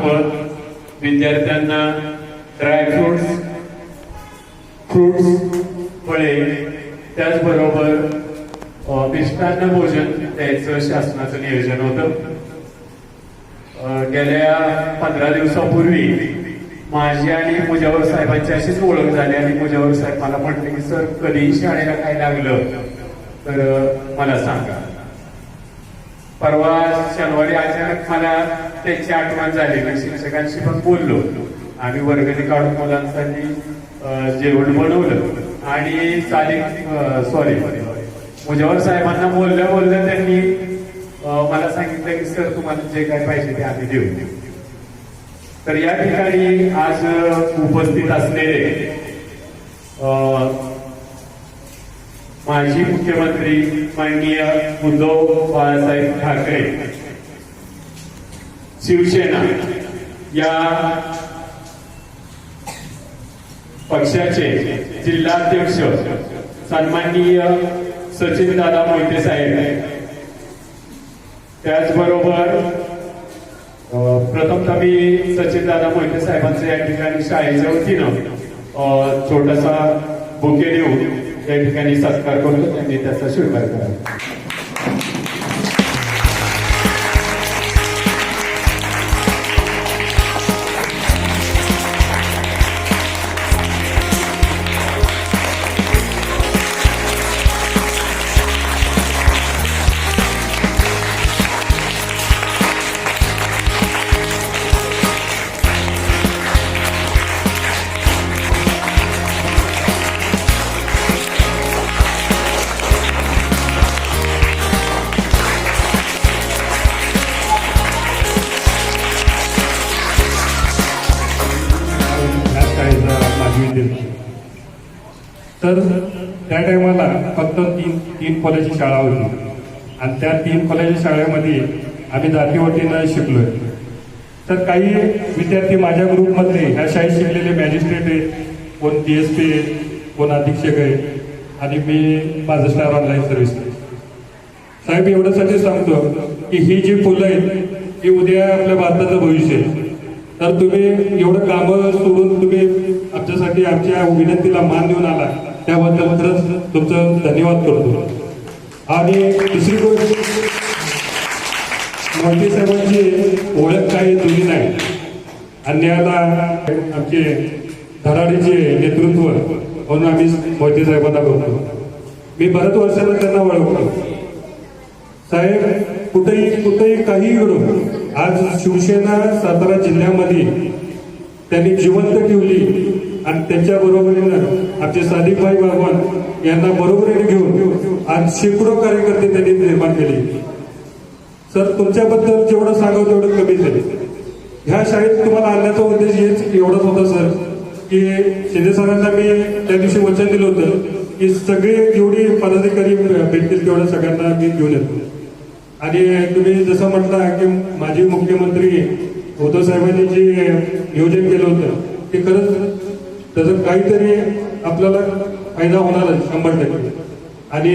मार्फत विद्यार्थ्यांना dry fruits fruits फळे त्याचबरोबर मिष्टान्न भोजन द्यायचं शासनाचं नियोजन होतं. गेल्या पंधरा दिवसापूर्वी माझी आणि मुजावर साहेबांची अशीच ओळख झाली आणि मुजावर साहेब मला म्हटले की सर कधीही शाळेला काय लागलं? तर मला सांगा. परवा शनिवारी अचानक मला त्याची आठवण झाली. मी शिक्षकांशी पण बोललो. आम्ही वर्गणी काढून मुलांसाठी जेवण बनवलं. आणि चाली सॉरी मुजावर साहेबांना बोलल्या बोलल्या त्यांनी मला सांगितलं की सर तुम्हाला जे काय पाहिजे ते आम्ही देऊ. तर या ठिकाणी आज उपस्थित असलेले माजी मुख्यमंत्री माननीय उद्धव बाळासाहेब ठाकरे. शिवसेना या पक्षाचे जिल्हाध्यक्ष सन्माननीय सचिन दादा मोहिते साहेब. त्याचबरोबर प्रथमतः मी सचिन दादा मोहिते साहेबांचं या ठिकाणी शाळेच्या वतीनं छोटासा बुके देऊन त्या ठिकाणी सत्कार करतो त्यांनी त्याचा स्वीकार करावा तर त्या टायमाला फक्त तीन तीन कॉलेजची शाळा होती. आणि त्या तीन कॉलेज शाळेमध्ये आम्ही जातीवटीनं शिकलोय. तर काही विद्यार्थी माझ्या ग्रुपमधले ह्या शाळेत शिकलेले मॅजिस्ट्रेट आहे कोण डी एस पी आहे कोण अधीक्षक आहे आणि मी माझं स्टार ऑनलाईन सर्व्हिस साहेब एवढ्यासाठी सांगतो की ही जी फुलं आहेत ही उद्या आपल्या भारताचं भविष्य आहे. तर तुम्ही एवढं कामं सोडून तुम्ही आमच्यासाठी आमच्या विनंतीला मान देऊन आला त्याबद्दल खरंच तुमचं धन्यवाद करतो. आणि दुसरी गोष्ट मोदी साहेबांची ओळख काही जुनी नाही. अन्यायाला आमचे धडाडीचे नेतृत्व म्हणून आम्ही मोदी साहेबांना करतो मी बऱ्याच वर्षाला त्यांना ओळखतो. साहेब कुठेही कुठेही काही घडो आज शिवसेना सातारा जिल्ह्यामध्ये त्यांनी जिवंत ठेवली. आणि त्यांच्या बरोबरीनं आमचे सादिकभाई बागवान यांना बरोबरीने घेऊन आज शेकडो कार्यकर्ते त्यांनी निर्माण केले. सर तुमच्याबद्दल जेवढं सांगावं तेवढं कमीच आहे ह्या शाळेत तुम्हाला आणण्याचा उद्देश हेच एवढाच होता सर की शिंदे सरांना मी त्या दिवशी वचन दिलं होतं की सगळे जेवढी पदाधिकारी भेटतील तेवढ्या सगळ्यांना मी घेऊन येतो. आणि तुम्ही जसं म्हटलं की माजी मुख्यमंत्री उद्धव साहेबांनी जे नियोजन केलं होतं ते खरंच त्याचं काहीतरी आपल्याला फायदा होणारच शंभर टक्के. आणि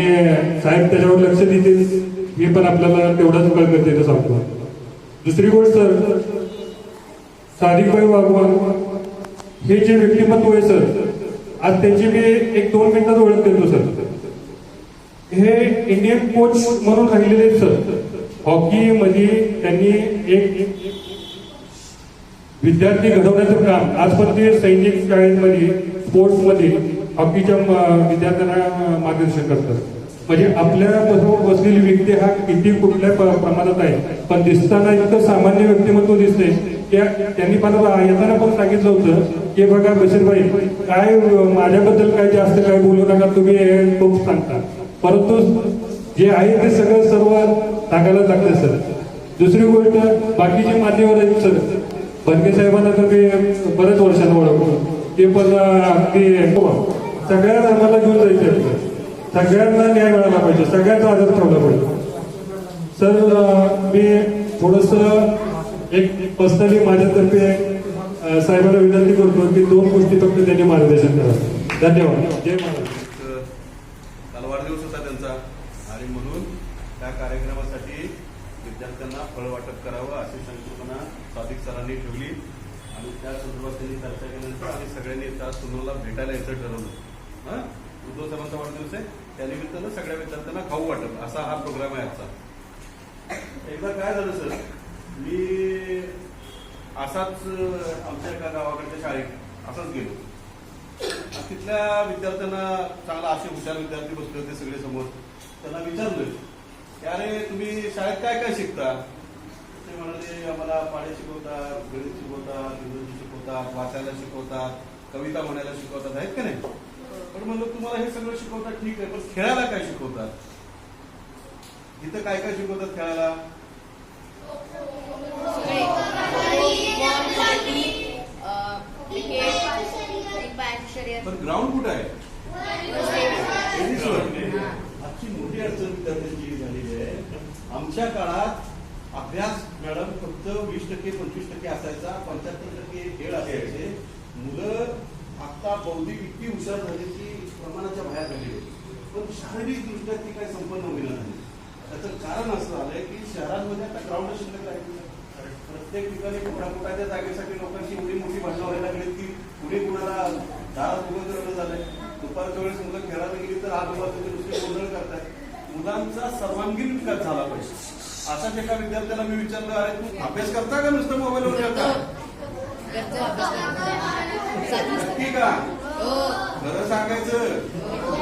साहेब त्याच्यावर लक्ष देतील हे पण आपल्याला तेवढाच कळकळते सांगतो. दुसरी गोष्ट सर सादिकभाई वाघवान हे जे व्यक्तिमत्व आहे सर आज त्यांची मी एक दोन मिनिटात ओळख देतो सर. हे इंडियन कोच म्हणून राहिलेले आहेत सर. हॉकी मध्ये त्यांनी एक विद्यार्थी घडवण्याचं काम. आज पण ते सैनिक शाळेमध्ये स्पोर्ट्समध्ये हॉकीच्या विद्यार्थ्यांना मार्गदर्शन करतात. म्हणजे आपल्या बसलेली व्यक्ती हा किती कुठल्या प्रमाणात आहे? पण दिसताना इतकं सामान्य व्यक्तिमत्व दिसते की त्यांनी मला येताना पण सांगितलं होतं की बघा बशीरभाई काय माझ्याबद्दल काय जास्त काय बोलू नका तुम्ही खूप सांगता. परंतु जे आहे ते सगळं सर्व सांगायला लागतं सर. दुसरी गोष्ट बाकीचे मान्यवर आहेत सर. बनके साहेबांना तर मी बऱ्याच वर्षांना ओळखतो. ते पण अगदी हो, सगळ्या धर्माला घेऊन जायचं सगळ्यांना न्याय मिळाला पाहिजे सगळ्यांचा आदर ठेवला पाहिजे. सर मी थोडस एक पर्सनली माझ्यातर्फे साहेबांना विनंती करतो की दोन गोष्टी फक्त त्यांनी मार्गदर्शन करा. धन्यवाद. जय महाराज. काल वाढदिवस होता त्यांचा. आणि म्हणून त्या कार्यक्रमासाठी विद्यार्थ्यांना फळ वाटप करावं अशी संकल्पना सादिक सरांनी ठेवली. आणि त्या संदर्भात त्यांनी चर्चा केल्यानंतर आम्ही सगळ्यांनी त्या सुनूला भेटायला यायचं ठरवलं. हा? उद्धव सरांचा वाढदिवस आहे. त्यानिमित्तानं सगळ्या विद्यार्थ्यांना खाऊ वाटप. असा हा प्रोग्राम आहे आजचा. एकदा काय झालं सर? मी असाच आमच्या एका गावाकडच्या शाळेत असाच गेलो. तिथल्या विद्यार्थ्यांना चांगला असे हुशार विद्यार्थी बसले होते सगळे समोर. त्यांना विचारलं अरे तुम्ही शाळेत काय काय शिकता? ते म्हणाले आम्हाला पाडे शिकवतात गणित शिकवतात इंग्रजी शिकवतात वाचायला शिकवतात कविता म्हणायला शिकवतात आहेत का नाही? पण म्हणलं तुम्हाला हे सगळं शिकवतात ठीक आहे पण खेळायला काय शिकवतात? इथं काय काय शिकवतात खेळायला पण ग्राउंड कुठं आहे? आजची मोठी अडचण विद्यार्थ्यांची झालेली आहे. आमच्या काळात अभ्यास मॅडम फक्त वीस टक्के पंचवीस टक्के असायचा पंच्याहत्तर टक्के खेळ असायचे. मुलं आता बौद्धिक इतकी हुशार झाली की प्रमाणाच्या बाहेर झाली पण शारीरिकदृष्ट्या ती काही संपन्न होईना नाही त्याचं कारण असं आलंय की शहरांमध्ये आता ग्राउंड शिल्लक राहिले प्रत्येक ठिकाणी कुठा जागेसाठी लोकांची एवढी मोठी भांडणं व्हायला लागली की पुढे कुणाला दारात उभं करणं झालंय. दुपारच्या वेळेस मुलं खेळायला गेली तर आज उभा ते गोंधळ करतायत. मुलांचा सर्वांगीण विकास झाला पाहिजे. असा एका विद्यार्थ्याला मी विचारलं अरे तू अभ्यास करता का नुसतं मोबाईलवर करता नक्की का खरं सांगायचं.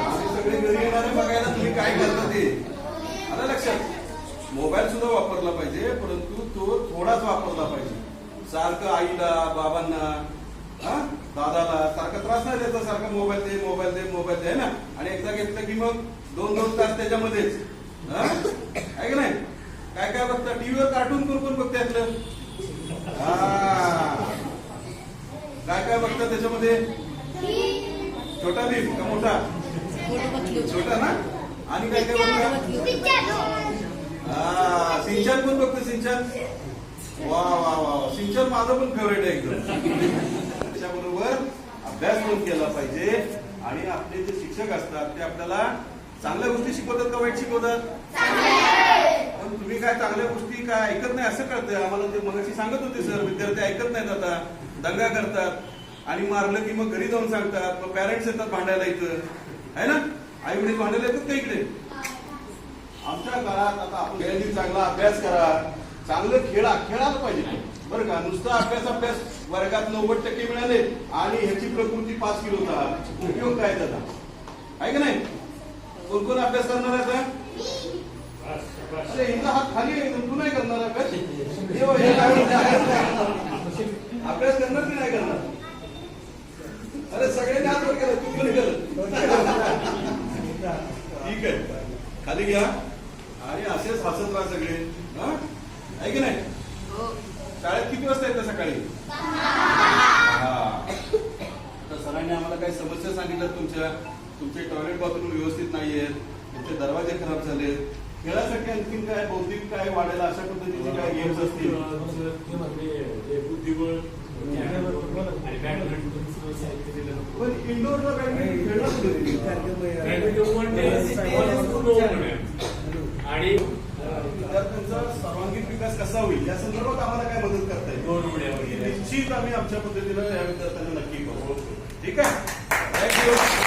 आम्ही सगळे घरी येणारे बघायला तुम्ही काय करता ते? आलं लक्षात. मोबाईल सुद्धा वापरला पाहिजे परंतु तो थोडाच वापरला पाहिजे. सारखं आईला बाबांना दादाला सारखा त्रास नाही देतो सारखा मोबाईल दे मोबाईल दे मोबाईल दे ना? आणि एकदा घेतलं की मग दोन दोन तास त्याच्यामध्येच. हा? आहे की नाही? काय काय बघता? टीव्हीवर कार्टून करून बघते बघता यातलं हा. काय काय बघता त्याच्यामध्ये? छोटा भीम का मोठा? छोटा ना? आणि काय काय बघता? हा. सिंचन पण बघतो? सिंचन? वा वा वा वा. सिंचन माझं पण फेवरेट आहे एकदम. त्याच्याबरोबर अभ्यास पण केला पाहिजे. आणि आपले जे शिक्षक असतात ते आपल्याला चांगल्या गोष्टी शिकवतात का वाईट शिकवतात? पण तुम्ही काय चांगल्या गोष्टी काय ऐकत नाही असं कळतंय? आम्हाला ते मगाशी सांगत होते सर. विद्यार्थी ऐकत नाहीत आता. दंगा करतात आणि मारलं की मग घरी जाऊन सांगतात. मग पॅरेंट्स येतात भांडायला इथं. आहे ना? आई वडील भांडायला येतात का इकडे? आमच्या काळात आता आपण चांगला अभ्यास करा. चांगलं खेळा खेळायला पाहिजे. बरं का? नुसता अभ्यास अभ्यास. वर्गात नव्वद टक्के मिळाले आणि ह्याची प्रकृती पाच किलोचा उपयोग काय त्याचा? आहे का नाही? कोण कोण अभ्यास करणार आहे आता? अरे हिचा हात खाली आहे तू नाही करणार अभ्यास? हे हे? अभ्यास करणार. की नाही करणार? अरे सगळ्यांनी हात वर केलं तू पण केलं. ठीक आहे. खाली घ्या. आणि असेच हसत राहा सगळे. हा? आहे की नाही? शाळेत किती वाजता येतं सकाळी? आम्हाला काही समस्या सांगितल्या तुमच्या तुमचे टॉयलेट बाथरूम व्यवस्थित नाहीयेत तुमचे दरवाजे खराब झालेत. खेळासाठी आणखीन काय बौद्धिक काय वाढायला अशा पद्धतीचे काय गेम्स असतील? पण इंडोरला? आणि विद्यार्थ्यांचा सर्वांगीण विकास कसा होईल? या संदर्भात आम्हाला काय मदत करता येईल? निश्चित आम्ही आमच्या पद्धतीनं या विद्यार्थ्यांना नक्की करू ठीक आहे थँक्यू